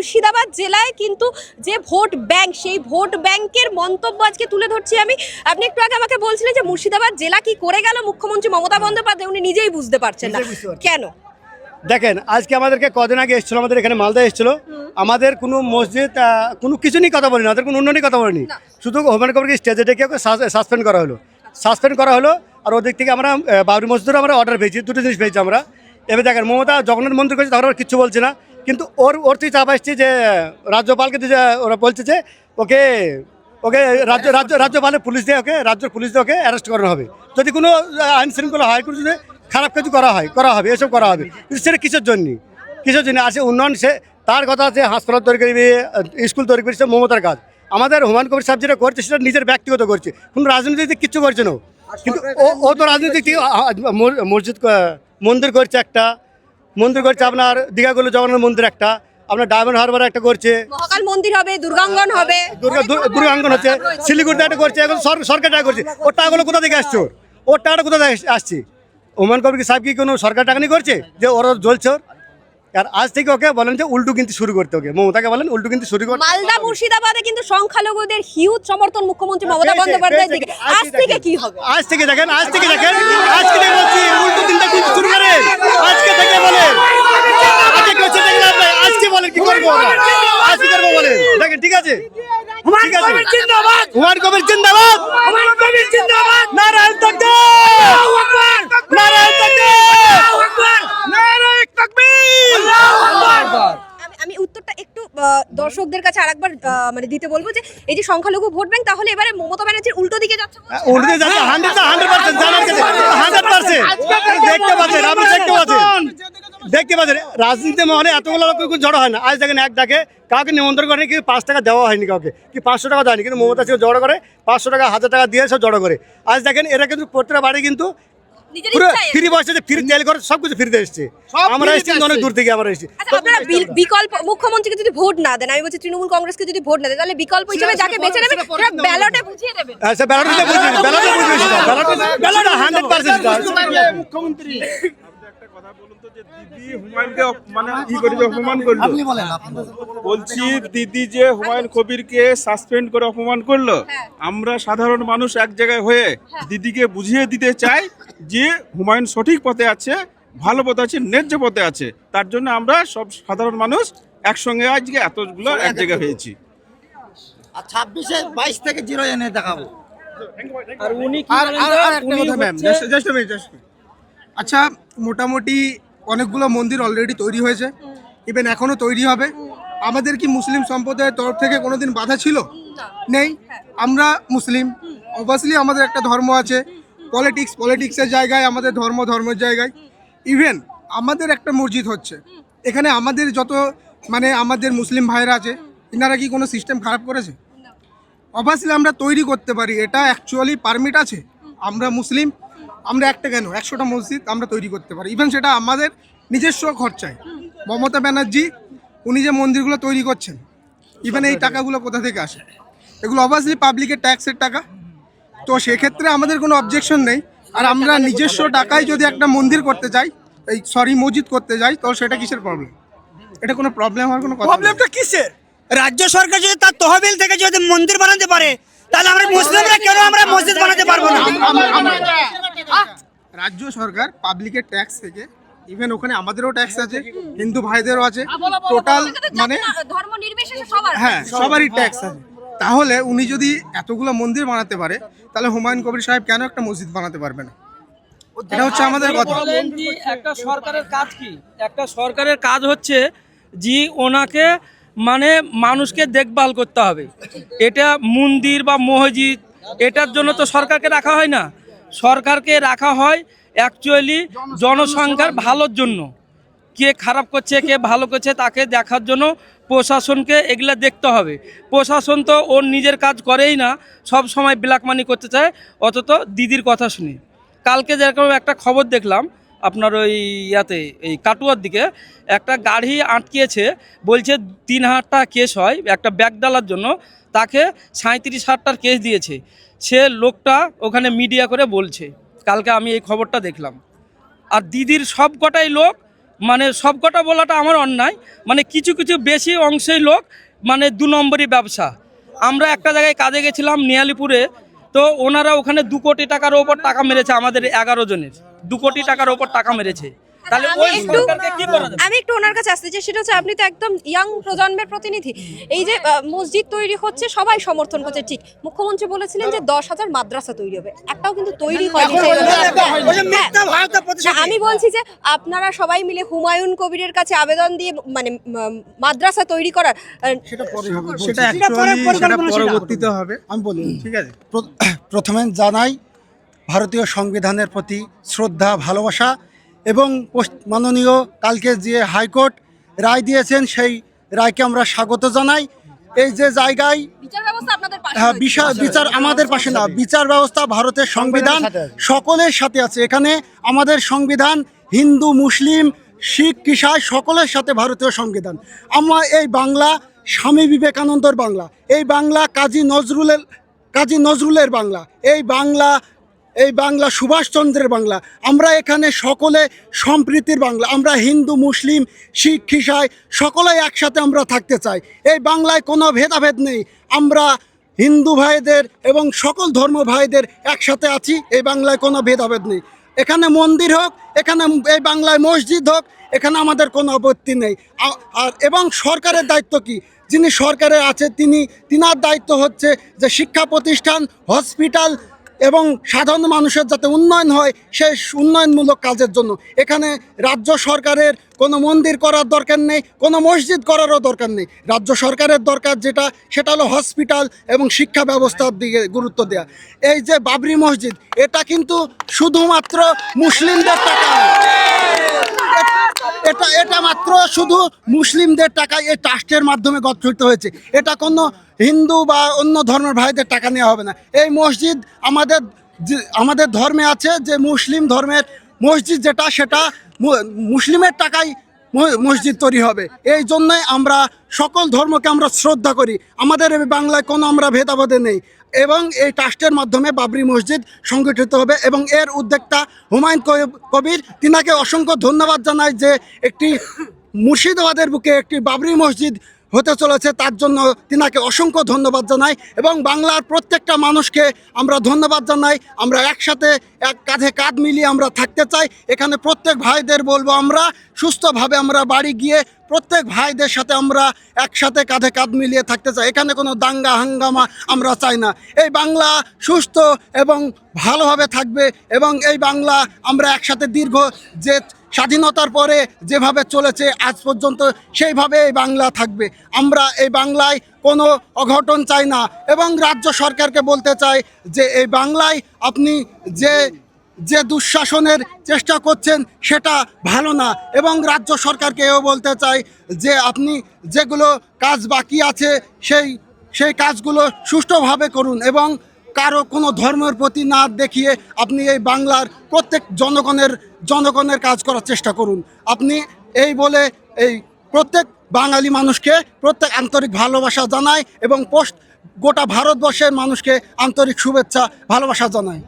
মুর্শিদাবাদ জেলায় কিন্তু যে ভোট ব্যাংক সেই ভোট ব্যাংকের মন্তব্য আজকে তুলে ধরছি আমি। আপনি একটু আগে আমাকে বলছিলেন যে মুর্শিদাবাদ জেলা কি করে গেল? মুখ্যমন্ত্রী মমতা বন্দ্যোপাধ্যায় উনি নিজেই বুঝতে পারছেন না। কেন? দেখেন আজকে আমাদেরকে কদিন আগে এসেছিল আমাদের এখানে মালদা এসেছিল। আমাদের কোনো মসজিদ কোনো কিছু নিয়ে কথা বলিনি ওদের কোনো উন্নয়নের কথা বলিনি। শুধু হোমেন কবিরকে স্টেজে ডেকে ওকে সাসপেন্ড করা হলো। সাসপেন্ড করা হলো আর ওদিক থেকে আমরা বাবরি মসজিদের আমরা অর্ডার পেয়েছি দুটো জিনিস পেয়েছি আমরা। এবার দেখেন মমতা জগন্নাথ মন্দির করেছে তখন আর কিচ্ছু বলছে না। কিন্তু ওর ওর থেকে চাপ আসছে যে রাজ্যপালকে দিয়ে যে ওরা বলছে যে ওকে ওকে রাজ্য রাজ্য রাজ্যপালের পুলিশ দিয়ে ওকে রাজ্য পুলিশ দিয়ে ওকে অ্যারেস্ট করানো হবে। যদি কোনো আইন শৃঙ্খলা হয় কোনো যদি খারাপ কিছু করা হয় করা হবে এসব করা হবে। কিন্তু সেটা কিসের জন্য? কিসের জন্য? আছে উন্নয়ন সে তার কথা আছে হাসপাতাল তৈরি করবি স্কুল তৈরি করছে মমতার কাজ। আমাদের হুমায়ুন কবির সাহেব যেটা করছে সেটা নিজের ব্যক্তিগত করছে। কোনো রাজনীতিতে কিচ্ছু করছে না কিন্তু ও ও তো রাজনীতি মসজিদ মন্দির করছে একটা। মন্দির করছে আপনার দীঘাগুলো জগন্নাথ মন্দির একটা আপনার ডায়মন্ড হারবার একটা করছে। মহাকাল মন্দির হবে দুর্গাঙ্গন হবে। দুর্গা দুর্গাঙ্গন হচ্ছে শিলিগুড়িতে একটা করছে এখন সরকার টাকা করছে। ওর টাকাগুলো কোথা থেকে আসছে ওর? ওর টাকাটা কোথা থেকে আস- আসছে? ওমান কবির সাহেব কি কোনো সরকার টাকা নিয়ে করছে? যে ওরা জ্বলছে ওর? আর আজ থেকে ওকে বলেন যে উল্টো কিন্তু শুরু করতে ওকে। মমতাকে বলেন উল্টো কিন্তু শুরু করতে মালদা মুর্শিদাবাদে কিন্তু সংখ্যালঘুদের হিউজ সমর্থন মুখ্যমন্ত্রী মমতা পেয়েছে, বন্দ্যোপাধ্যায়ের আজ থেকে কি হবে? আজ থেকে দেখেন আজ থেকে দেখেন আজ থেকে বলছি উল্টো চিন্তা কিন্তু শুরু করেন আজকে থেকে বলেন আজকে করছে দেখেন আপনি, আজকে বলেন কি করব আমরা? আজ কি করব বলেন দেখেন ঠিক আছে? ঠিক আছে। হুমায়ুন কবির জিন্দাবাদ। নারায়ণ তাকবীর। নারায়ণ আমি- আমি উত্তরটা একটু দর্শকদের কাছে আরেকবার মানে দিতে বলব যে এই যে সংখ্যালঘু ভোট ব্যাংক তাহলে এবারে মমতা ব্যানার্জির উল্টো দিকে যাচ্ছে বলছেন? উল্টে যাচ্ছে হান্ড্রেড হান্ড্রেড পার্সেন্ট জানার কাছে হান্ড্রেড পার্সেন্ট দেখতে পাচ্ছেন আপনি দেখতে পাচ্ছেন। দেখতে পাচ্ছেন রাজনীতি মহলে এতগুলো লোক কিন্তু জড়ো হয় না। আজ দেখেন এক ডাকে কাউকে নিমন্ত্রণ করেনি পাঁচ টাকা দেওয়া হয়নি কাউকে। কি পাঁচশো টাকা দেয়নি কিন্তু মমতা ছিল জড়ো করে পাঁচশো টাকা হাজার টাকা দিয়ে সব জড়ো করে। আজ দেখেন এরা কিন্তু প্রত্যেকটা বাড়ি কিন্তু পুরো ফ্রি বসে যে ফ্রি তেল করে সব কিছু ফ্রিতে এসছে। আমরা এসেছি অনেক দূর থেকে আমরা এসেছি। আচ্ছা আপনারা বিকল্প মুখ্যমন্ত্রীকে যদি ভোট না দেন আমি বলছি তৃণমূল কংগ্রেসকে যদি ভোট না দেয় তাহলে বিকল্প হিসেবে যাকে বেছে নেবে সেটা ব্যালটে বুঝিয়ে দেবেন আচ্ছা ব্যালটে ব্যালটে ব্যালটে ব্যালটে হান্ড্রেড পার্সেন্ট মুখ্যমন্ত্রী একটা কথা বলুন তো যে দিদি হুমায়ুনকে অপ- মানে ই করে অপমান করল? বলছি দিদি যে হুমায়ুন কবিরকে সাসপেন্ড করে অপমান করল। আমরা সাধারণ মানুষ এক জায়গায় হয়ে দিদিকে বুঝিয়ে দিতে চাই যে হুমায়ুন সঠিক পথে আছে ভালো পথে আছে ন্যায্য পথে আছে। তার জন্য আমরা সব সাধারণ মানুষ একসঙ্গে আজকে এতগুলো এক জায়গায় হয়েছি। আর ছাব্বিশে বাইশ থেকে জিরো এনে দেখাবো। আর উনি আর একটা কথা ম্যাম আচ্ছা মোটামুটি অনেকগুলো মন্দির অলরেডি তৈরি হয়েছে। ইভেন এখনও তৈরি হবে। আমাদের কি মুসলিম সম্প্রদায়ের তরফ থেকে কোনোদিন বাধা ছিল? নেই? আমরা মুসলিম। অবভিয়াসলি আমাদের একটা ধর্ম আছে। পলিটিক্স পলিটিক্সের জায়গায় আমাদের ধর্ম ধর্মের জায়গায়। ইভেন আমাদের একটা মসজিদ হচ্ছে। এখানে আমাদের যত মানে আমাদের মুসলিম ভাইরা আছে এনারা কি কোনো সিস্টেম খারাপ করেছে? অবভিয়াসলি আমরা তৈরি করতে পারি। এটা অ্যাকচুয়ালি পারমিট আছে। আমরা মুসলিম। আমরা একটা কেন? একশোটা মসজিদ আমরা তৈরি করতে পারি। ইভেন সেটা আমাদের নিজস্ব খরচায়। মমতা ব্যানার্জি উনি যে মন্দিরগুলো তৈরি করছেন ইভেন এই টাকাগুলো কোথা থেকে আসে? এগুলো অবভিয়াসলি পাবলিকের ট্যাক্সের টাকা। তো সেক্ষেত্রে আমাদের কোনো অবজেকশন নেই। আর আমরা নিজস্ব টাকায় যদি একটা মন্দির করতে চাই এই সরি মসজিদ করতে যাই তো সেটা কিসের প্রবলেম এটা কোনো প্রবলেম হওয়ার কোনো প্রবলেমটা কিসের? রাজ্য সরকার যদি তার তহবিল থেকে যদি মন্দির বানাতে পারে তাহলে আমরা মুসলিমরা কেন আমরা মসজিদ বানাতে পারব না? রাজ্য সরকার পাবলিকের ট্যাক্স থেকে ইভেন ওখানে আমাদেরও ট্যাক্স আছে হিন্দু ভাইদেরও আছে টোটাল মানে ধর্ম নির্বিশেষে সবার। হ্যাঁ সবারই ট্যাক্স আছে। তাহলে উনি যদি এতগুলো মন্দির বানাতে পারে তাহলে হুমায়ুন কবির সাহেব কেন একটা মসজিদ বানাতে পারবে না? এটা হচ্ছে আমাদের কথা। বলেন যে একটা সরকারের কাজ কি? একটা সরকারের কাজ হচ্ছে যে ওনাকে মানে মানুষকে দেখভাল করতে হবে। এটা মন্দির বা মসজিদ, এটার জন্য তো সরকারকে রাখা হয় না। সরকারকে রাখা হয় অ্যাকচুয়ালি জনসংখ্যার ভালোর জন্য। কে খারাপ করছে, কে ভালো করছে তাকে দেখার জন্য প্রশাসনকে এগুলা দেখতে হবে। প্রশাসন তো ওর নিজের কাজ করেই না, সব সময় ব্ল্যাক মানি করতে চায়। অথচ দিদির কথা শুনি। কালকে যেরকম একটা খবর দেখলাম আপনার ওই ইয়াতে, এই কাটুয়ার দিকে, একটা গাড়ি আটকিয়েছে বলছে তিন হাজার টাকা কেস হয়, একটা ব্যাগ ডালার জন্য, তাকে সাঁত্রিশ হাজার টাকার কেস দিয়েছে। সে লোকটা ওখানে মিডিয়া করে বলছে, কালকে আমি এই খবরটা দেখলাম। আর দিদির সব কটাই লোক মানে সবকটা বলাটা আমার অন্যায় মানে কিছু কিছু বেশি অংশেই লোক মানে দু নম্বরই ব্যবসা। আমরা একটা জায়গায় কাজে গেছিলাম নিয়ালিপুরে, তো ওনারা ওখানে দু কোটি টাকার ওপর টাকা মেরেছে আমাদের এগারো জনের। দু কোটি টাকার ওপর টাকা মেরেছে। তাহলে আমি ওই একটু সরকারকে কি করা যাবে? আমি একটু ওনার কাছে আসতে চাই সেটা হচ্ছে আপনি তো একদম ইয়াং প্রজন্মের প্রতিনিধি। এই যে মসজিদ তৈরি হচ্ছে সবাই সমর্থন করছে ঠিক। মুখ্যমন্ত্রী বলেছিলেন যে দশ হাজার মাদ্রাসা তৈরি হবে। একটাও কিন্তু তৈরি হয়নি। সেই অনুযায়ী। ওই যে মিথ্যা ভারতের না, প্রতিশ্রুতি। আমি বলছি যে আপনারা সবাই মিলে হুমায়ুন কবিরের কাছে আবেদন দিয়ে মানে মাদ্রাসা তৈরি করার সেটা সেটা পরিকল্পনা পরবর্তীতে হবে। আমি বলি ঠিক আছে। প্রথমে জানাই ভারতীয় সংবিধানের প্রতি শ্রদ্ধা ভালোবাসা এবং মাননীয় কালকে যে হাইকোর্ট রায় দিয়েছেন সেই রায়কে আমরা স্বাগত জানাই। এই যে জায়গায় বিচার ব্যবস্থা আপনাদের পাশে হ্যাঁ, বিচার বিচার আমাদের পাশে না বিচার ব্যবস্থা ভারতের সংবিধান সকলের সাথে আছে। এখানে আমাদের সংবিধান হিন্দু মুসলিম শিখ কিসাই সকলের সাথে ভারতীয় সংবিধান। আমরা এই বাংলা স্বামী বিবেকানন্দর বাংলা এই বাংলা কাজী নজরুলের কাজী নজরুলের বাংলা এই বাংলা এই বাংলা সুভাষচন্দ্রের বাংলা। আমরা এখানে সকলে সম্প্রীতির বাংলা। আমরা হিন্দু, মুসলিম, শিখ খিসাই সকলে একসাথে আমরা থাকতে চাই। এই বাংলায় কোনো ভেদাভেদ নেই। আমরা হিন্দু ভাইদের এবং সকল ধর্ম ভাইদের একসাথে আছি। এই বাংলায় কোনো ভেদাভেদ নেই। এখানে মন্দির হোক, এখানে এই বাংলায় মসজিদ হোক, এখানে আমাদের কোনো আপত্তি নেই। আর এবং সরকারের দায়িত্ব কি? যিনি সরকারে আছে, তিনি, তিনার দায়িত্ব হচ্ছে যে শিক্ষা প্রতিষ্ঠান, হসপিটাল এবং সাধারণ মানুষের যাতে উন্নয়ন হয় সেই উন্নয়নমূলক কাজের জন্য। এখানে রাজ্য সরকারের কোনো মন্দির করার দরকার নেই, কোনো মসজিদ করারও দরকার নেই। রাজ্য সরকারের দরকার যেটা, সেটা হলো হসপিটাল এবং শিক্ষা ব্যবস্থার দিকে গুরুত্ব দেওয়া এই যে বাবরি মসজিদ, এটা কিন্তু শুধুমাত্র মুসলিমদের টাকা মাত্র শুধু মুসলিমদের টাকায় এই ট্রাস্টের মাধ্যমে গঠিত হয়েছে। এটা কোনো হিন্দু বা অন্য ধর্মের ভাইদের টাকা নেওয়া হবে না। এই মসজিদ আমাদের আমাদের ধর্মে আছে যে মুসলিম ধর্মের মসজিদ যেটা, সেটা মুসলিমের টাকায় ম- মসজিদ তৈরি হবে। এই জন্যই আমরা সকল ধর্মকে আমরা শ্রদ্ধা করি। আমাদের বাংলায় কোনো আমরা ভেদাভেদে নেই। এবং এই ট্রাস্টের মাধ্যমে বাবরি মসজিদ সংগঠিত হবে এবং এর উদ্যোক্তা হুমায়ুন কবির- তিনাকে অসংখ্য ধন্যবাদ জানাই যে একটি মুর্শিদাবাদের বুকে একটি বাবরি মসজিদ হতে চলেছে, তার জন্য তিনাকে অসংখ্য ধন্যবাদ জানাই এবং বাংলার প্রত্যেকটা মানুষকে আমরা ধন্যবাদ জানাই। আমরা একসাথে এক কাঁধে কাঁধ মিলিয়ে আমরা থাকতে চাই। এখানে প্রত্যেক ভাইদের বলব আমরা, সুস্থভাবে আমরা বাড়ি গিয়ে প্রত্যেক ভাইদের সাথে আমরা একসাথে কাঁধে কাঁধ মিলিয়ে থাকতে চাই। এখানে কোনো দাঙ্গা হাঙ্গামা আমরা চাই না। এই বাংলা সুস্থ এবং ভালোভাবে থাকবে এবং এই বাংলা আমরা একসাথে দীর্ঘ যে স্বাধীনতার পরে যেভাবে চলেছে, আজ পর্যন্ত সেইভাবে এই বাংলা থাকবে। আমরা এই বাংলায় কোনো অঘটন চাই না এবং রাজ্য সরকারকে বলতে চাই যে, এই বাংলায় আপনি যে যে দুঃশাসনের চেষ্টা করছেন সেটা ভালো না এবং রাজ্য সরকারকে এও বলতে চাই যে, আপনি যেগুলো কাজ বাকি আছে সেই সেই কাজগুলো সুষ্ঠুভাবে করুন এবং কারও কোনো ধর্মের প্রতি না দেখিয়ে আপনি এই বাংলার প্রত্যেক জনগণের জনগণের কাজ করার চেষ্টা করুন। আপনি এই বলে এই প্রত্যেক বাঙালি মানুষকে প্রত্যেক আন্তরিক ভালোবাসা জানায় এবং পোস্ট গোটা ভারতবর্ষের মানুষকে আন্তরিক শুভেচ্ছা, ভালোবাসা জানায়